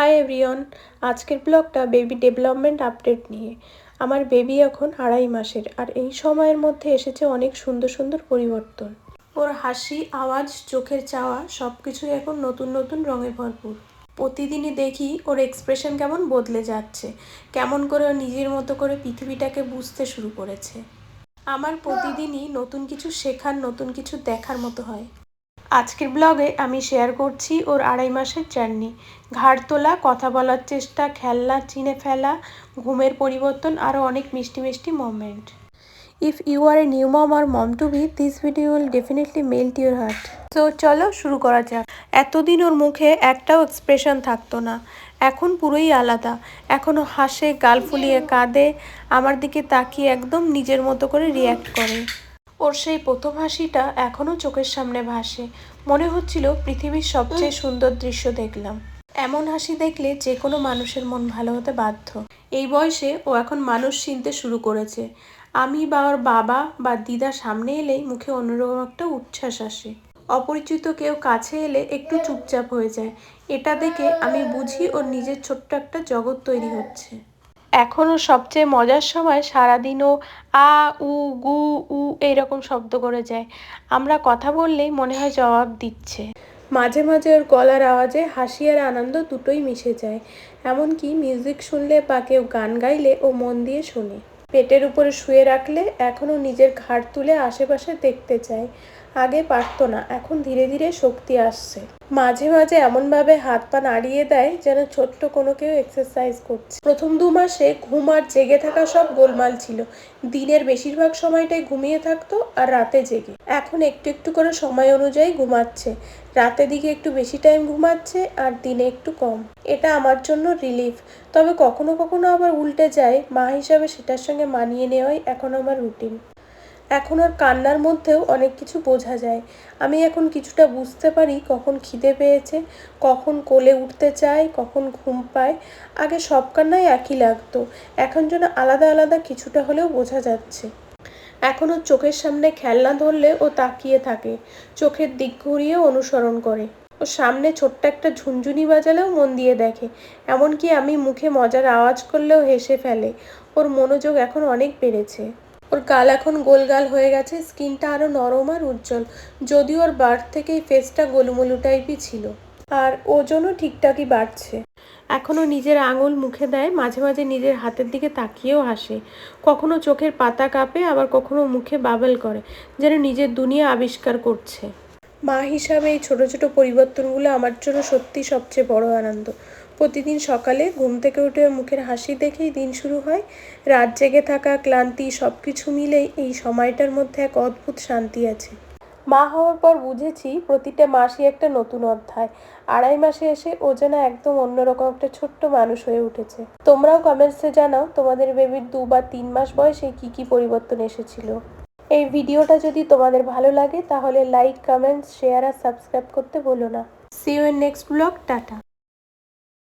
Hi everyone, আজকের ব্লগটা baby development update নিয়ে। আমার বেবি এখন আড়াই মাসের, আর এই সময়ের মধ্যে এসেছে অনেক সুন্দর সুন্দর পরিবর্তন। ওর হাসি, আওয়াজ, চোখের চাওয়া সব কিছুই এখন নতুন নতুন রঙে ভরপুর। প্রতিদিনই দেখি ওর এক্সপ্রেশন কেমন বদলে যাচ্ছে, কেমন করে ও নিজের মতো করে পৃথিবীটাকে বুঝতে শুরু করেছে। আমার প্রতিদিনই নতুন কিছু শেখার, নতুন কিছু দেখার মতো হয়। আজকের ব্লগে আমি শেয়ার করছি ওর আড়াই মাসের জার্নি ঘাড় তোলা, কথা বলার চেষ্টা, খেলনা, চিনে ফেলা, ঘুমের পরিবর্তন আরও অনেক মিষ্টি মিষ্টি moment if you are a new mom or mom to be this video will definitely melt your heart তো চলো শুরু করা যাক। এতদিন ওর মুখে একটাও এক্সপ্রেশন থাকতো না। এখন পুরোই আলাদা। এখনও হাসে, গাল ফুলিয়ে কাঁদে। আমার দিকে তাকিয়ে একদম নিজের মতো করে রিয়্যাক্ট করে। ওর সেই প্রথম হাসিটা এখনও চোখের সামনে ভাসে। মনে হচ্ছিল পৃথিবীর সবচেয়ে সুন্দর দৃশ্য দেখলাম। এমন হাসি দেখলে যে কোনো মানুষের মন ভালো হতে বাধ্য। এই বয়সে ও এখন মানুষ চিনতে শুরু করেছে। আমি বা ওর বাবা বা দিদা সামনে এলেই মুখে অন্যরকম একটা উচ্ছ্বাস আসে। অপরিচিত কেউ কাছে এলে একটু চুপচাপ হয়ে যায়। এটা দেখে আমি বুঝি ওর নিজের ছোট্ট একটা জগৎ তৈরি হচ্ছে। এখনও সবচেয়ে মজার সময় সারাদিনও আ, উ, গু, উ এইরকম শব্দ করে যায়। আমরা কথা বললেই মনে হয় জবাব দিচ্ছে। মাঝে মাঝে ওর গলার আওয়াজে হাসি আর আনন্দ দুটোই মিশে যায়। এমনকি মিউজিক শুনলে বা কেউ গান গাইলে ও মন দিয়ে শোনে। পেটের উপরে শুয়ে রাখলে এখনও নিজের ঘাড় তুলে আশেপাশে দেখতে চায়। আগে পারতো না, এখন ধীরে ধীরে শক্তি আসছে। মাঝে মাঝে এমনভাবে হাত পা নাড়িয়ে দেয় যেন ছোট্ট কোনো কেউ এক্সারসাইজ করছে। প্রথম দু মাসে ঘুম আর জেগে থাকা সব গোলমাল ছিল। দিনের বেশিরভাগ সময়টাই ঘুমিয়ে থাকতো আর রাতে জেগে। এখন একটু একটু করে সময় অনুযায়ী ঘুমাচ্ছে। রাতে দিকে একটু বেশি টাইম ঘুমাচ্ছে আর দিনে একটু কম। এটা আমার জন্য রিলিফ তবে কখনো কখনো আবার উল্টে যায়। মা হিসাবে সেটার সঙ্গে মানিয়ে নেওয়াই এখন আমার রুটিন এখন ওর কান্নার মধ্যেও অনেক কিছু বোঝা যায়। আমি এখন কিছুটা বুঝতে পারি কখন খিদে পেয়েছে, কখন কোলে উঠতে চায়, কখন ঘুম পায়। আগে সব কান্নাই একই লাগতো, এখন যেন আলাদা আলাদা কিছুটা হলেও বোঝা যাচ্ছে। এখনও চোখের সামনে খেলনা ধরলে ও তাকিয়ে থাকে, চোখের দিক ঘুরিয়ে অনুসরণ করে। ও সামনে ছোট্ট একটা ঝুনঝুনি বাজালেও মন দিয়ে দেখে, এমনকি আমি মুখে মজার আওয়াজ করলেও হেসে ফেলে। ওর মনোযোগ এখন অনেক বেড়েছে। ওর গাল এখন গোলগাল হয়ে গেছে, স্কিনটা আরও নরম আর উজ্জ্বল। যদিও ওর বার্থ থেকেই ফেসটা গোলুমলু টাইপই ছিল। আর ওজনও ঠিকঠাকই বাড়ছে। এখনও নিজের আঙুল মুখে দেয়, মাঝে মাঝে নিজের হাতের দিকে তাকিয়েও হাসে। কখনো চোখের পাতা কাঁপে, আবার কখনো মুখে বাবেল করে, যেন নিজের দুনিয়া আবিষ্কার করছে। মা হিসাবে এই ছোট ছোট পরিবর্তনগুলো আমার জন্য সত্যি সবচেয়ে বড় আনন্দ। প্রতিদিন সকালে ঘুম থেকে উঠে মুখের হাসি দেখেই দিন শুরু হয়। রাত জেগে থাকা, ক্লান্তি সব কিছু মিলেই এই সময়টার মধ্যে এক অদ্ভুত শান্তি আছে। মা হওয়ার পর বুঝেছি প্রতিটা মাসই একটা নতুন অধ্যায়। আড়াই মাসে এসে ও যেন একদম অন্যরকম একটা ছোট্ট মানুষ হয়ে উঠেছে। তোমরাও কমেন্টসে জানাও তোমাদের বেবির দু বা তিন মাস বয়সে কি কি পরিবর্তন এসেছিল। এই ভিডিওটা যদি তোমাদের ভালো লাগে তাহলে লাইক কমেন্টস শেয়ার আর সাবস্ক্রাইব করতে বলো না। See you next vlog tata.